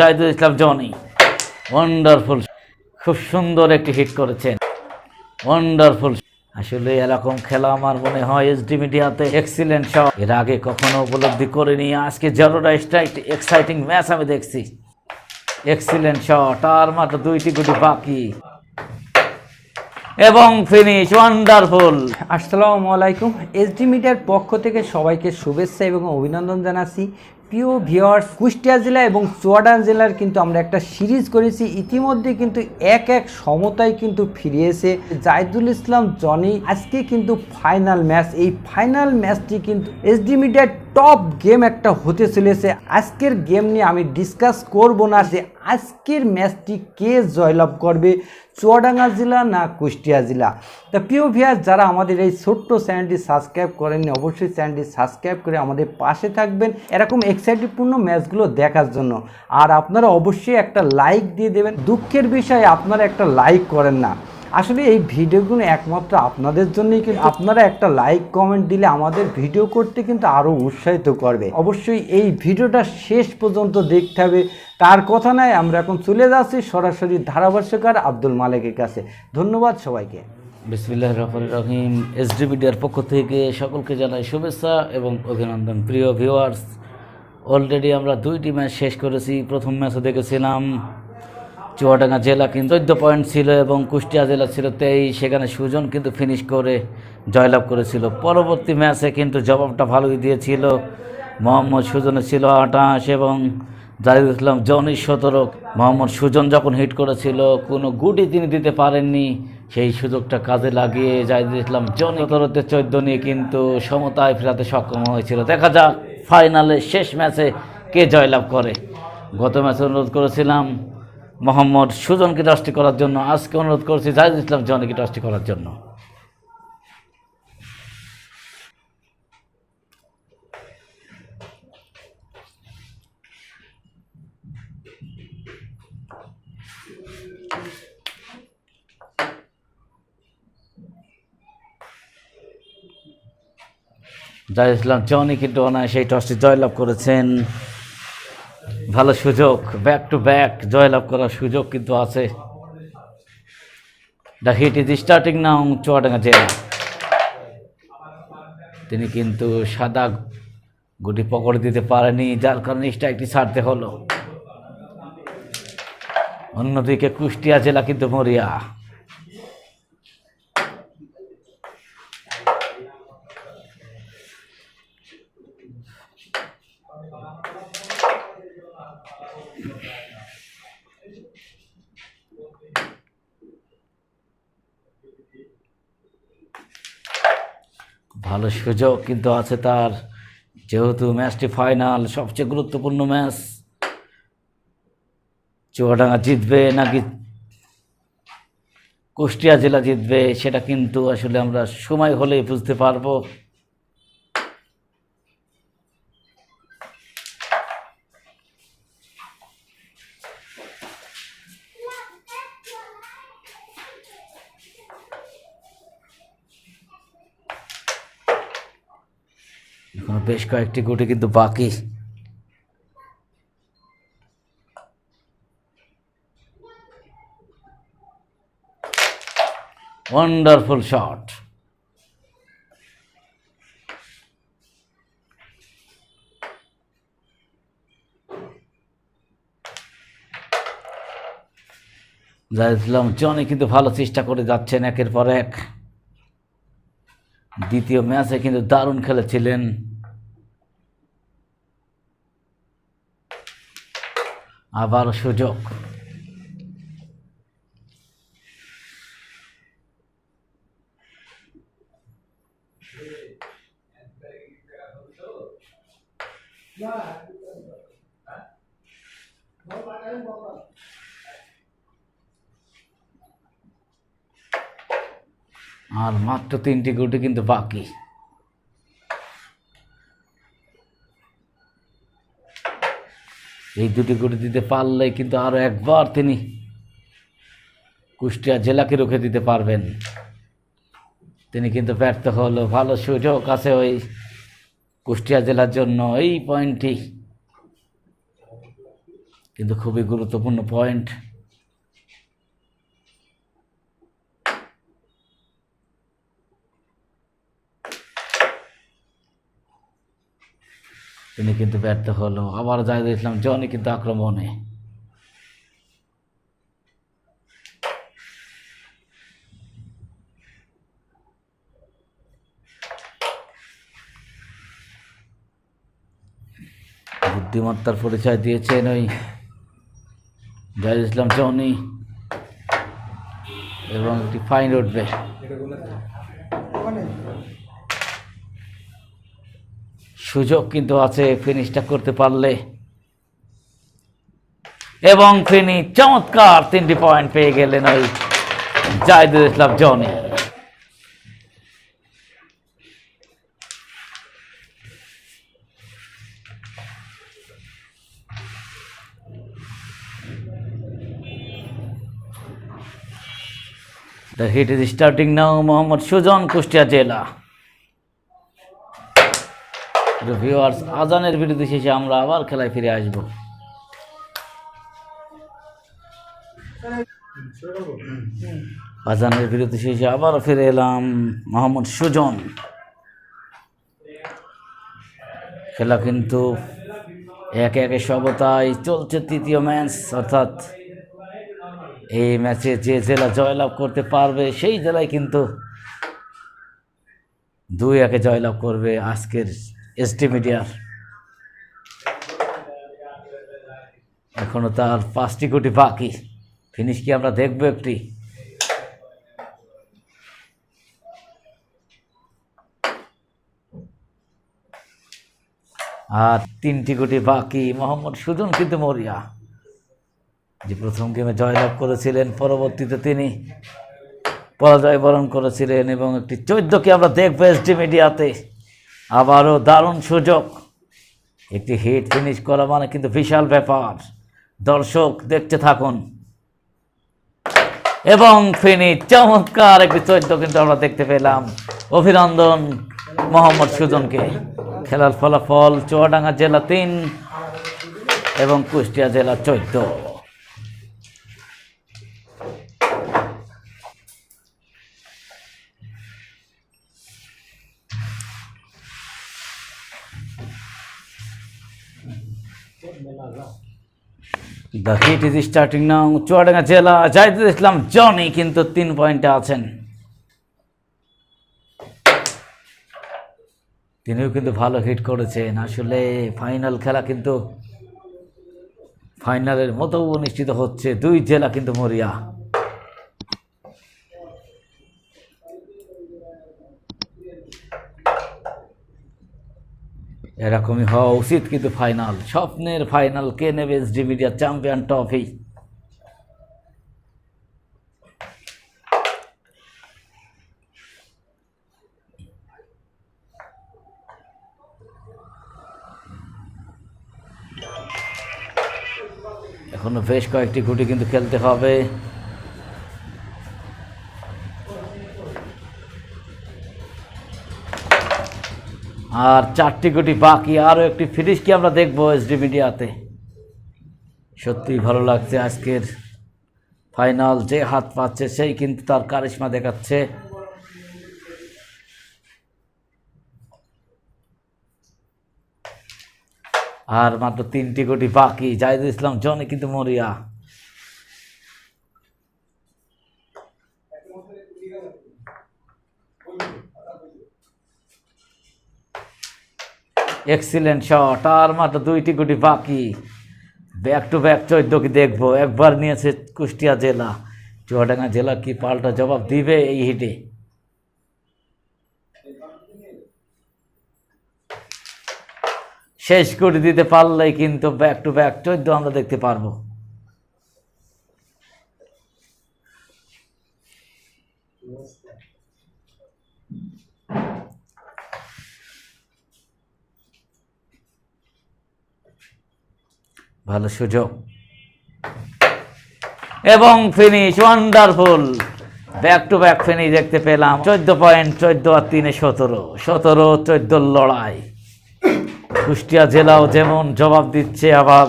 Zahidul Islam Johnny wonderful খুব সুন্দর একটি হিট করেছেন। ওয়ান্ডারফুল আসলে এরকম খেলা আমার মনে হয় এসডি মিডিয়াতে এক্সিলেন্ট শট এর আগে কখনো উপলব্ধি করিনি, আজকে জরোডা স্ট্রাইক এক্সাইটিং ম্যাচ আমি দেখছি। এক্সিলেন্ট শট আর মাত্র দুইটি গুটি বাকি। এবং ফিনিশ ওয়ান্ডারফুল আসসালামু আলাইকুম এসডি মিডিয়ার পক্ষ থেকে সবাইকে শুভেচ্ছা এবং অভিনন্দন জানাচ্ছি। প্রিয় ভিওয়ার্স কুষ্টিয়া জেলা এবং চুয়াডাঙ্গা জেলার কিন্তু আমরা একটা সিরিজ করেছি। ইতিমধ্যে কিন্তু এক এক সমতায় কিন্তু ফিরিয়েছে জাহিদুল ইসলাম, জনি। আজকে কিন্তু ফাইনাল ম্যাচ এই ফাইনাল ম্যাচটি কিন্তু এসডি মিডিয়ার টপ গেম একটা হতে চলেছে। আজকের গেম নিয়ে আমি ডিসকাস করব না যে আজকের ম্যাচটি কে জয়লাভ করবে? চুয়াডাঙ্গা জেলা না কুষ্টিয়া জেলা? তা প্রিয় ভিয়ার যারা আমাদের এই ছোট্ট চ্যানেলটি সাবস্ক্রাইব করেননি, অবশ্যই চ্যানেলটি সাবস্ক্রাইব করে আমাদের পাশে থাকবেন এরকম এক্সাইটিপূর্ণ ম্যাচগুলো দেখার জন্য। আর আপনারা অবশ্যই একটা লাইক দিয়ে দেবেন। দুঃখের বিষয়ে, আপনারা একটা লাইক করেন না। আসলে এই ভিডিওগুলো একমাত্র আপনাদের জন্যই কিন্তু আপনারা একটা লাইক কমেন্ট দিলে আমাদের ভিডিও করতে কিন্তু আরও উৎসাহিত করবে। অবশ্যই এই ভিডিওটা শেষ পর্যন্ত দেখতে হবে। তার কথা নয়, আমরা এখন চলে যাচ্ছি সরাসরি ধারাভাষ্যকার আব্দুল মালিকের কাছে। ধন্যবাদ সবাইকে। বিসমিল্লাহ রহমান রহিম। এসডি মিডিয়ার পক্ষ থেকে সকলকে জানাই শুভেচ্ছা এবং অভিনন্দন। প্রিয় ভিউয়ার্স অলরেডি আমরা দুইটি ম্যাচ শেষ করেছি। প্রথম ম্যাচও দেখেছিলাম। চুয়াডাঙ্গা জেলা কিন্তু চোদ্দ পয়েন্ট ছিল এবং কুষ্টিয়া জেলা ছিল তেইশ, সেখানে সুজন কিন্তু ফিনিশ করে জয়লাভ করেছিল। পরবর্তী ম্যাচে কিন্তু জবাবটা ভালোই দিয়েছিল। মোহাম্মদ সুজনের ছিল আঠাশ এবং জাহিদুল ইসলাম জনি সতেরো। মোহাম্মদ সুজন যখন হিট করেছিল, কোনো গুটি তিনি দিতে পারেননি। সেই সুযোগটা কাজে লাগিয়ে জাহিদুল ইসলাম জনি সতেরোতে চোদ্দ নিয়ে কিন্তু সমতায় ফেরাতে সক্ষম হয়েছিল। দেখা যাক ফাইনালে শেষ ম্যাচে কে জয়লাভ করে। গত ম্যাচে অনুরোধ করেছিলাম মোহাম্মদ সুজনকে দশটি করার জন্য আজকে অনুরোধ করছি জাহিদুল ইসলাম জনিকে দশটি করার জন্য। জাহিদ ইসলাম জনি কিন্তু অনায় সেই টসটি জয়লাভ করেছেন। ভালো সুযোগ ব্যাক টু ব্যাক জয়লাভ করার সুযোগ কিন্তু আছে। The hit is starting now Chuadanga জেলা। তিনি কিন্তু সাদা গুটি পকড়ে দিতে পারেনি, যার কারণে স্ট্রাইকটি ছাড়তে হলো। অন্যদিকে কুষ্টিয়া জেলা কিন্তু মরিয়া। ভালো সুযোগ, কিন্তু আছে তার যেহেতু ম্যাচটি ফাইনাল, সবচেয়ে গুরুত্বপূর্ণ ম্যাচ। চুয়াডাঙ্গা জিতবে নাকি কুষ্টিয়া জেলা জিতবে, সেটা কিন্তু আসলে আমরা সময় হলেই বুঝতে পারব। এখনও বেশ কয়েকটি গুটি কিন্তু বাকি। ওয়ান্ডারফুল শট জাহিদুল্লাম জনি কিন্তু ভালো চেষ্টা করে যাচ্ছেন একের পর এক। দ্বিতীয় ম্যাচে কিন্তু দারুণ খেলেছিলেন। আবার সুযোগ। আর মাত্র তিনটি গুটি কিন্তু বাকি। এই দুটি করে দিতে পারলে কিন্তু আরও একবার তিনি কুষ্টিয়া জেলাকে রুখে দিতে পারবেন। তিনি কিন্তু ব্যর্থ হলো। ভালো সুযোগ আছে ওই কুষ্টিয়া জেলার জন্য। এই পয়েন্টটি কিন্তু খুবই গুরুত্বপূর্ণ পয়েন্ট তিনি কিন্তু ব্যর্থ হলো। আবার জাহিদ ইসলাম জনি কিন্তু আক্রমণে। বুদ্ধিমত্তার পরিচয় দিয়েছেন ওই জাহিদ ইসলাম জনি এবং একটি ফাইন উঠবে সুযোগ কিন্তু আছে ফিনিশটা করতে পারলে এবং ফিনি চমৎকার তিনটি পয়েন্ট পেয়ে গেলেন ওই Zahidul Islam Jony hit is starting now. Mohammad Sujan Kushtia জেলা ভিউয়ার্স আজানের বিরুদ্ধে শেষে আমরা আবার খেলায় ফিরে আসব। আজানের বিরুদ্ধে শেষে আবার ফিরে এলাম মোহাম্মদ সুজন। খেলা কিন্তু একে একে সবতায় চলছে তৃতীয় ম্যাচ, অর্থাৎ এই ম্যাচে যে জেলা জয়লাভ করতে পারবে, সেই জেলায় কিন্তু দুই একে জয়লাভ করবে আজকের এসটি মিডিয়ার এখনও তার পাঁচটি কোটি বাকি। ফিনিশ কি আমরা দেখব একটি? আর তিনটি কোটি বাকি, মোহাম্মদ সুজন কিন্তু মরিয়া। যে প্রথম গেমে জয়লাভ করেছিলেন, পরবর্তীতে তিনি পরাজয় বরণ করেছিলেন এবং একটি চোদ্দকে আমরা দেখব এসডি মিডিয়াতে। আবারও দারুণ সুযোগ। একটি হিট ফিনিশ করা মানে কিন্তু বিশাল ব্যাপার। দর্শক, দেখতে থাকুন। এবং ফিনি চমৎকার একটি চৈদ্য কিন্তু আমরা দেখতে পেলাম। অভিনন্দন মোহাম্মদ সুজনকে। খেলার ফলাফল চুয়াডাঙ্গা জেলা তিন এবং কুষ্টিয়া জেলা চৈদ্দ। The hit is starting now Chuadanga জেলা জাহিদুল ইসলাম জনি কিন্তু তিন পয়েন্টে আছেন। তিনিও কিন্তু ভালো হিট করেছেন। আসলে ফাইনাল খেলা কিন্তু ফাইনালের মতো অনুষ্ঠিত হচ্ছে। দুই জেলা কিন্তু মরিয়া। এরকমই হওয়া উচিত, কিন্তু ফাইনাল স্বপ্নের ফাইনাল কে নেবে এসডি মিডিয়া চ্যাম্পিয়ন ট্রফি এখনও বেশ কয়েকটি গুটি কিন্তু খেলতে হবে। আর চারটি গুটি বাকি, আরও একটি ফিনিশ কি আমরা দেখব এসডি মিডিয়াতে সত্যি ভালো লাগছে আজকের ফাইনাল যে হাত পাচ্ছে সেই কিন্তু তার কারিশমা দেখাচ্ছে। আর মাত্র তিনটি কোটি বাকি, জাহিদুল ইসলাম জনে কিন্তু মরিয়া। এক্সিলেন্ট শট আর মাত্র দুইটি গুটি বাকি। ব্যাক টু ব্যাক চোদ্দ কি দেখব। একবার নিয়েছে কুষ্টিয়া জেলা। চুয়াডাঙ্গা জেলা কি পাল্টা জবাব দিবে এই হিটে? শেষ করে দিতে পারলেই কিন্তু ব্যাক টু ব্যাক চোদ্দ আমরা দেখতে পারব। ভালো সুযোগ। এবং finish wonderful back to back finish দেখতে পেলাম। চোদ্দ পয়েন্ট চোদ্দ আর তিনে সতেরো। সতেরো, চোদ্দ লড়াই। কুষ্টিয়া জেলাও যেমন জবাব দিচ্ছে আবার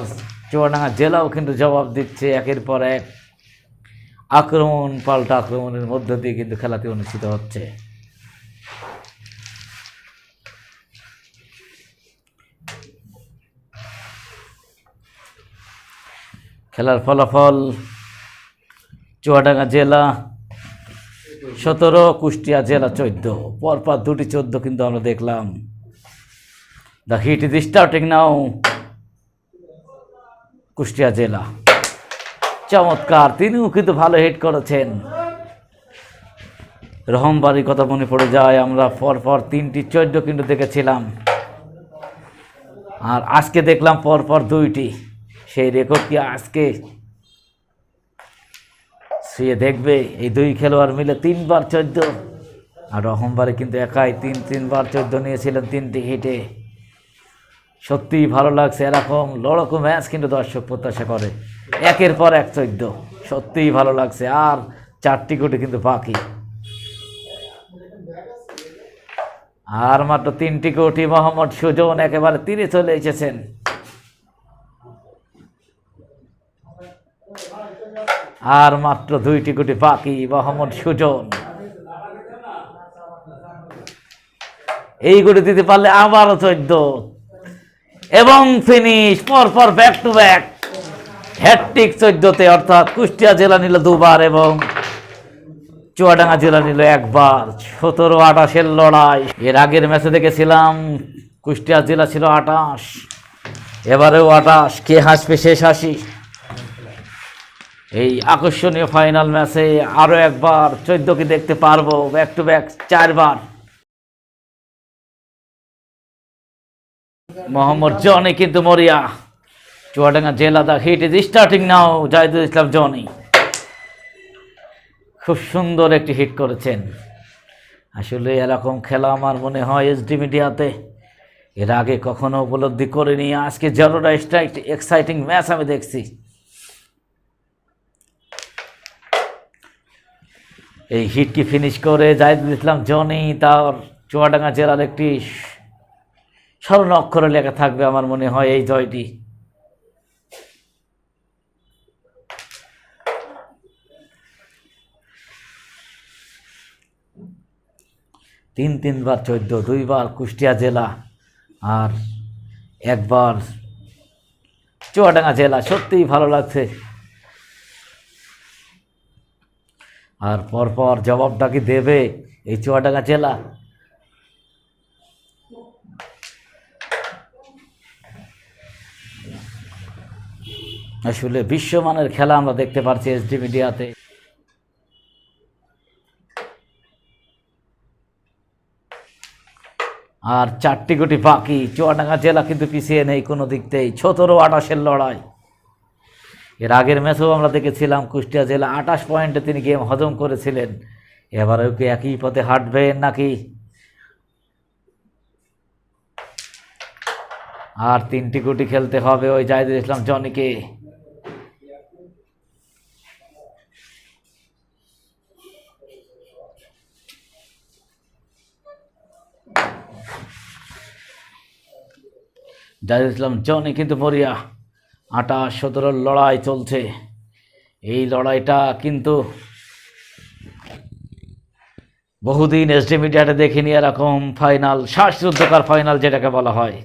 চুয়াডাঙ্গা জেলাও কিন্তু জবাব দিচ্ছে একের পর এক। আক্রমণ, পাল্টা আক্রমণের মধ্য দিয়ে কিন্তু খেলাটি অনুষ্ঠিত হচ্ছে। খেলার ফলাফল, চুয়াডাঙ্গা জেলা সতেরো, কুষ্টিয়া জেলা চোদ্দ। পরপর দুটি চোদ্দ কিন্তু আমরা দেখলাম। The heat is starting now Kushtia জেলা। চমৎকার, তিনিও কিন্তু ভালো হিট করেছেন। রহমবাড়ির কথা মনে পড়ে যায়, আমরা পরপর তিনটি চোদ্দ কিন্তু দেখেছিলাম। আর আজকে দেখলাম পরপর দুইটি। সেই রেকর্ড কি আজকে? সে দেখবে, এই দুই খেলোয়াড় মিলে তিনবার চোদ্দ। আর রহমবারে কিন্তু একাই তিন, তিনবার চোদ্দ নিয়েছিলেন তিনটি হিটে। সত্যিই ভালো লাগছে এরকম লড়কো ম্যাচ কিন্তু দর্শক প্রত্যাশা করে। একের পর এক চোদ্দ। সত্যিই ভালো লাগছে। আর চারটি কোটি কিন্তু বাকি। আর মাত্র তিনটি কোটি মোহাম্মদ সুজন একেবারে তীরে চলে এসেছেন। আর মাত্র দুইটি কোটি বাকি, মোহাম্মদ সুজন। এই কোটি দিতে পারলে আবারও চোদ্দ। এবং ফিনিশ পর পর ব্যাক টু ব্যাক হ্যাট্রিক চোদ্দতে, অর্থাৎ কুষ্টিয়া জেলা নিল দুবার এবং চুয়াডাঙ্গা জেলা নিল একবার। সতেরো, আঠাশের লড়াই। এর আগের ম্যাচে দেখেছিলাম, কুষ্টিয়া জেলা ছিল আঠাশ। এবারেও আঠাশ। কে হাসবে শেষ হাসি। এই আকর্ষণীয় ফাইনাল ম্যাচে আরও একবার চোদ্দ কি দেখতে পারব ব্যাক টু ব্যাক চারবার। মোহাম্মদ জনি কিন্তু মরিয়া। চুয়াডাঙ্গা জেলা the heat is starting now Zahidul Islam Joni. খুব সুন্দর একটি হিট করেছেন। আসলে এরকম খেলা আমার মনে হয় এসডি মিডিয়াতে এর আগে কখনো উপলব্ধি করিনি, আজকে জরোরা স্ট্রাইক এক্সাইটিং ম্যাচ আমি দেখছি। এই হিটটি ফিনিশ করে জাহিদুল ইসলাম, জনি তার চুয়াডাঙ্গা জেলার একটি স্মরণ অক্ষরে লেখা থাকবে আমার মনে হয় এই জয়টি। তিন, তিনবার চোদ্দ, দুইবার কুষ্টিয়া জেলা আর একবার চুয়াডাঙ্গা জেলা। সত্যিই ভালো লাগছে। আর পরপর জবাবটা কি দেবে? এই চুয়াডাঙ্গা জেলা। আসলে বিশ্বমানের খেলা আমরা দেখতে পাচ্ছি এসডি মিডিয়াতে। আর চারটি গুটি বাকি। চুয়াডাঙ্গা জেলা কিন্তু পিছিয়ে নেই কোনো দিকতেই সতেরো আঠাশের লড়াই। এর আগের ম্যাচেও আমরা দেখেছিলাম কুষ্টিয়া জেলা আঠাশ পয়েন্টে তিনি গেম হজম করেছিলেন। এবারেও কি একই পথে হাঁটবেন নাকি? আর তিনটি গুটি খেলতে হবে ওই জাহিদুল ইসলাম জনিকে। জাহিদুল ইসলাম জনি, কিন্তু মরিয়া আঠাশ সতেরোর লড়াই চলছে। এই লড়াইটা কিন্তু বহুদিন এসডি মিডিয়াতে দেখিনি এরকম ফাইনাল শ্বাসরুদ্ধকার ফাইনাল যেটাকে বলা হয়।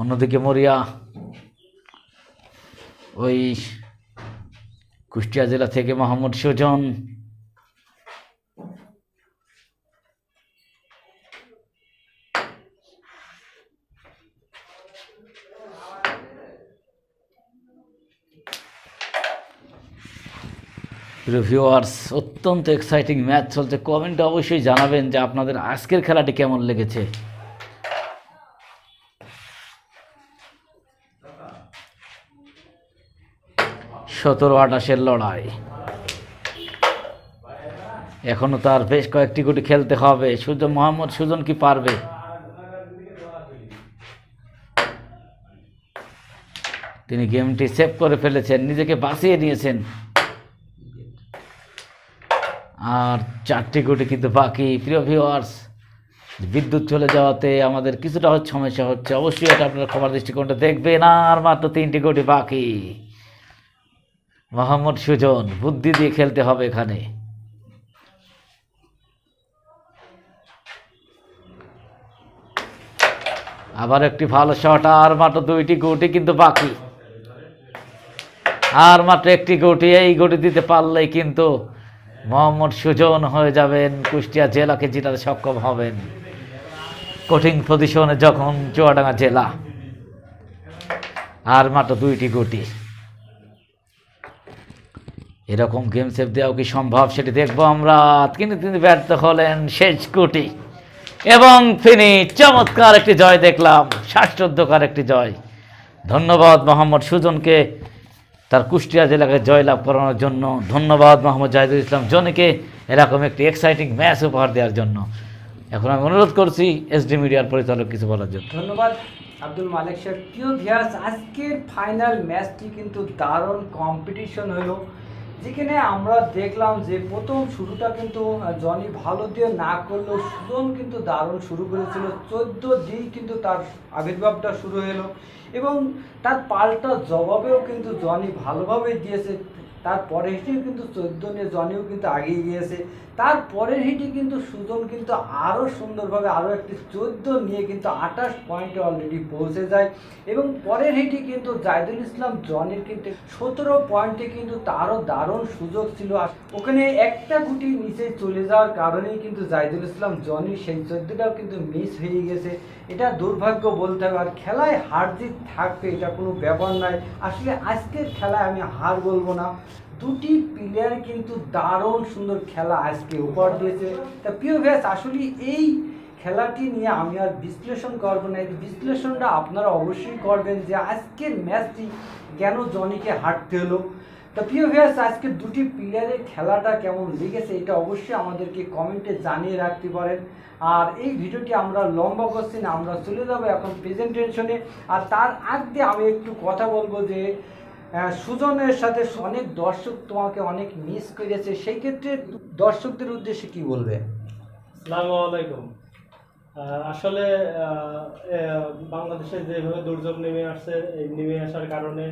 অন্যদিকে মরিয়া ওই কুষ্টিয়া জেলা থেকে মোহাম্মদ সুজন রিভিউয়ার্স অত্যন্ত এক্সাইটিং ম্যাচ চলছে। কমেন্টে অবশ্যই জানাবেন যে আপনাদের আজকের খেলাটি কেমন লেগেছে। সতেরো আটাশের লড়াই। এখনও তার বেশ কয়েকটি গুটি খেলতে হবে। সুজন, মোহাম্মদ সুজন কি পারবে? তিনি গেমটি সেভ করে ফেলেছেন, নিজেকে বাঁচিয়ে নিয়েছেন। আর চারটি গুটি কিন্তু বাকি। প্রিয় ভিউয়ার্স বিদ্যুৎ চলে যাওয়াতে আমাদের কিছুটা হচ্ছে সমস্যা হচ্ছে। অবশ্যই এটা আপনারা ক্ষমার দৃষ্টিকোণটা দেখবেন। আর মাত্র তিনটি কোটি বাকি। মোহাম্মদ সুজন, বুদ্ধি দিয়ে খেলতে হবে এখানে। আবার একটি ভালো শট আর মাত্র দুইটি গুটি কিন্তু বাকি। আর মাত্র একটি গুটি এই গুটি দিতে পারলেই কিন্তু মোহাম্মদ সুজন হয়ে যাবেন, কুষ্টিয়া জেলাকে জেতাতে সক্ষম হবেন। কঠিন পজিশনে যখন চুয়াডাঙ্গা জেলা, আর মাত্র দুইটি গুটি। এরকম গেম সেভ দেওয়াও কি সম্ভব সেটি দেখব আমরা। কিন্তু তিনি ব্যর্থ হলেন শেষ গুটি এবং তিনি চমৎকার একটি জয় দেখলাম শ্বাসরুদ্ধকার একটি জয়। ধন্যবাদ মোহাম্মদ সুজনকে। তার কুষ্টিয়া জেলাকে জয়লাভ করানোর জন্য ধন্যবাদ মোহাম্মদ জাহিদুল ইসলাম জনকে এরকম একটি এক্সাইটিং ম্যাচ উপহার দেওয়ার জন্য। এখন আমি অনুরোধ করছি এসডি মিডিয়ার পরিচালক কিছু বলার জন্য। ধন্যবাদ, আব্দুল মালিক স্যার। প্রিয় ভিয়াস আজকের ফাইনাল ম্যাচটি কিন্তু দারুণ কম্পিটিশন হলো। যেখানে আমরা দেখলাম যে প্রথম শুরুটা কিন্তু জনি ভালো দিয়ে না করলেও সুজন কিন্তু দারুণ শুরু করেছিল। চোদ্দ দিন কিন্তু তার আবির্ভাবটা শুরু হলো এবং তার পাল্টা জবাবেও কিন্তু জনি ভালোভাবে দিয়েছে। তারপরে হিটেও কিন্তু চোদ্দ নিয়ে জনিও কিন্তু আগিয়ে গিয়েছে। তারপরের হিটে কিন্তু সুজন কিন্তু আরও সুন্দরভাবে আরও একটি চোদ্দ নিয়ে কিন্তু আঠাশ পয়েন্টে অলরেডি পৌঁছে যায়। এবং পরের হিটে কিন্তু জাহিদুল ইসলাম, জনের কিন্তু সতেরো পয়েন্টে কিন্তু তারও দারুণ সুযোগ ছিল। আর ওখানে একটা গুটি নিচে চলে যাওয়ার কারণেই কিন্তু জাহিদুল ইসলাম, জনি সেই চোদ্দটাও কিন্তু মিস হয়ে গেছে। এটা দুর্ভাগ্য বলতে হবে। আর খেলায় হার জিত থাকবে, এটা কোনো ব্যাপার নয়। আসলে আজকের খেলায় আমি হার বলব না। দুটি প্লেয়ার কিন্তু দারুণ সুন্দর খেলা আজকে উপহার দিয়েছে। তা প্রিয় ভ্যাস আসলে এই খেলাটি নিয়ে আমি আর বিশ্লেষণ করব না। এই বিশ্লেষণটা আপনারা অবশ্যই করবেন যে আজকের ম্যাচটি কেন জনিকে হারতে হলো। তা প্রিয় ভ্যাস আজকে দুটি প্লেয়ারের খেলাটা কেমন লেগেছে এটা অবশ্যই আমাদেরকে কমেন্টে জানিয়ে রাখতে পারেন। আর এই ভিডিওটি আমরা লম্বা করছি না, আমরা চলে যাব এখন প্রেজেন্টেশনে আর তার আগে আমি একটু কথা বলব যে সুজনের সাথে অনেক দর্শক তোমাকে অনেক মিস করেছে। সেই ক্ষেত্রে দর্শকদের উদ্দেশ্যে কি বলবে? আসসালামু আলাইকুম। আসলে বাংলাদেশে যেভাবে দুর্যোগ নেমে আসছে, এই নেমে আসার কারণে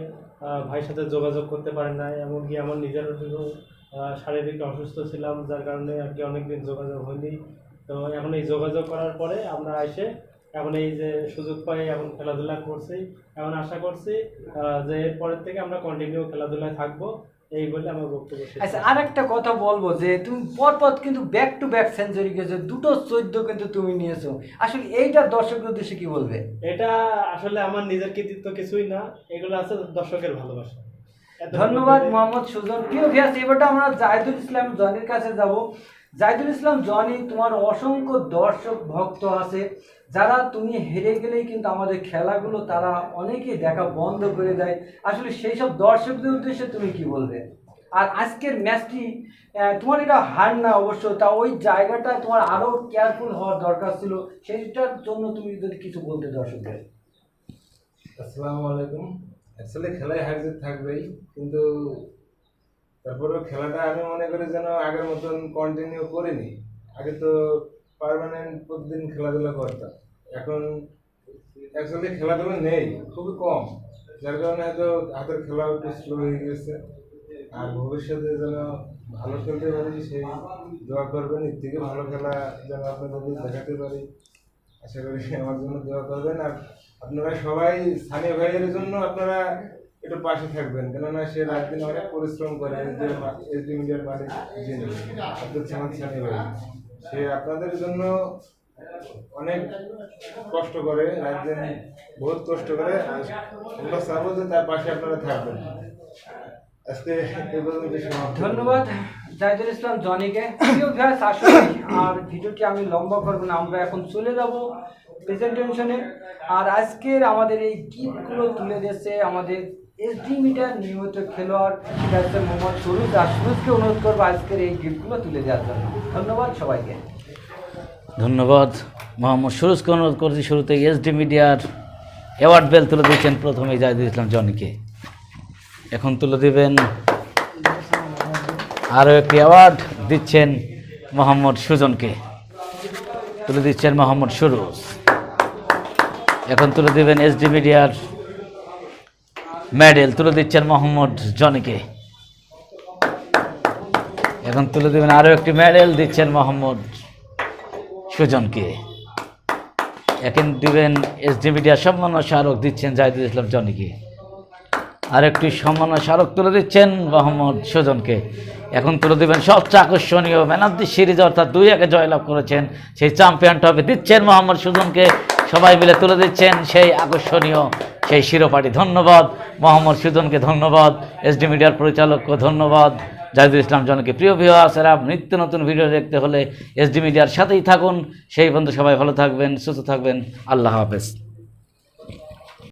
ভাইয়ের সাথে যোগাযোগ করতে পারেন না এমনকি আমার নিজের শারীরিক অসুস্থ ছিলাম, যার কারণে আর কি অনেকদিন যোগাযোগ হয়নি। তো এখন এই যোগাযোগ করার পরে আমরা এসে এখন এই যে সুযোগ পাই এখন খেলাধুলা করছি। এখন আশা করছি যে এরপরের থেকে আমরা কন্টিনিউ খেলাধুলায় থাকব। এই বলে আমার বক্তব্য আচ্ছা আর একটা কথা বলব যে তুমি পরপর কিন্তু ব্যাক টু ব্যাক সেঞ্চুরি গেছো দুটো চোদ্দ কিন্তু তুমি নিয়েছো। আসলে এইটা দর্শকদের উদ্দেশ্যে কি বলবে? এটা আসলে আমার নিজের কৃতিত্ব কিছুই না এগুলো আছে দর্শকের ভালোবাসা। ধন্যবাদ মোহাম্মদ সুজন। প্রিয় ভিয়াস এবারটা আমরা জাহিদুল ইসলাম জনের কাছে যাব। জাহিদুল ইসলাম, জনি তোমার অসংখ্য দর্শক ভক্ত আছে, যারা তুমি হেরে গেলেই কিন্তু আমাদের খেলাগুলো তারা অনেকেই দেখা বন্ধ করে দেয়। আসলে সেই সব দর্শকদের উদ্দেশ্যে তুমি কি বলবে? আর আজকের ম্যাচটি তোমার এটা হার না অবশ্য, তা ওই জায়গাটা তোমার আরও কেয়ারফুল হওয়ার দরকার ছিল, সেইটার জন্য তুমি যদি কিছু বলতে দর্শকদের। আসসালামু আলাইকুম। অ্যাকচুয়ালি খেলায় হার থাকবেই, কিন্তু তারপরেও খেলাটা আমি মনে করি যেন আগের মতন কন্টিনিউ করিনি। আগে তো পারমানেন্ট প্রতিদিন খেলাধুলা করতাম। এখন অ্যাকচুয়ালি খেলাধুলা নেই, খুবই কম। যার কারণে হয়তো হাতের খেলা একটু স্লো হয়ে গেছে আর ভবিষ্যতে যেন ভালো খেলতে পারি, সেই দোয়া করবেন। এর থেকে ভালো খেলা যেন আপনাদের দেখাতে পারি। আশা করি আমার জন্য দোয়া করবেন। আর আপনারা সবাই স্থানীয় ভাইয়ের জন্য আপনারা একটু পাশে থাকবেন। কেননা সে রাত দিন অনেক পরিশ্রম করে এসডি মিডিয়ার মালিক যিনি, আব্দুল সামাদ সানি ভাই সে আপনাদের জন্য অনেক কষ্ট করে রাত দিন বহুত কষ্ট করে আমরা চাবো যে তার পাশে আপনারা থাকবেন। আজকে ধন্যবাদ জাহিদুল ইসলাম জনিকে। আর ভিডিওটি আমি লম্বা করব না, আমরা এখন চলে যাব প্রেজেন্টেশনে আর আজকের আমাদের এই গিফটগুলো তুলে দিয়েছে আমাদের এসডি মিটার নিয়মিত খেলোয়াড়। মোহাম্মদ সুরুজ। আর সুরুজকে অনুরোধ করব আজকের এই গিফটগুলো তুলে দেওয়ার জন্য। ধন্যবাদ সবাইকে। ধন্যবাদ। মোহাম্মদ সুরুজকে অনুরোধ করছি, শুরুতে এসডি মিডিয়ার অ্যাওয়ার্ড বেল তুলে দিয়েছেন। প্রথমে জাহিদুল ইসলাম জনিকে। এখন তুলে দিবেন আরও একটি অ্যাওয়ার্ড দিচ্ছেন মোহাম্মদ সুজনকে। তুলে দিচ্ছেন মোহাম্মদ সুরুজ। এখন তুলে দিবেন এসডি মিডিয়ার মেডেল তুলে দিচ্ছেন মোহাম্মদ জনিকে। এখন তুলে দিবেন আরও একটি মেডেল দিচ্ছেন মোহাম্মদ সুজনকে। এখন দিবেন এসডি মিডিয়া সম্মান স্মারক দিচ্ছেন জাহিদুল ইসলাম জনিকে। আর একটি সম্মান স্মারক তুলে দিচ্ছেন মোহাম্মদ সুজনকে। এখন তুলে দেবেন সবচেয়ে আকর্ষণীয় ম্যান অফ দি সিরিজ অর্থাৎ দুই একে জয়লাভ করেছেন। সেই চ্যাম্পিয়ন ট্রফি দিচ্ছেন মোহাম্মদ সুজনকে। সবাই মিলে তুলে দিচ্ছেন সেই আকর্ষণীয়, সেই শিরোপাটি। ধন্যবাদ। মোহাম্মদ সুজনকে ধন্যবাদ। এসডি মিডিয়ার পরিচালককে ধন্যবাদ। জাহিদুল ইসলাম জনকে প্রিয় ভিওয়ার্সেরা নিত্য নতুন ভিডিও দেখতে হলে এসডি মিডিয়ার সাথেই থাকুন। সেই বন্ধু সবাই ভালো থাকবেন, সুস্থ থাকবেন। আল্লাহ হাফেজ।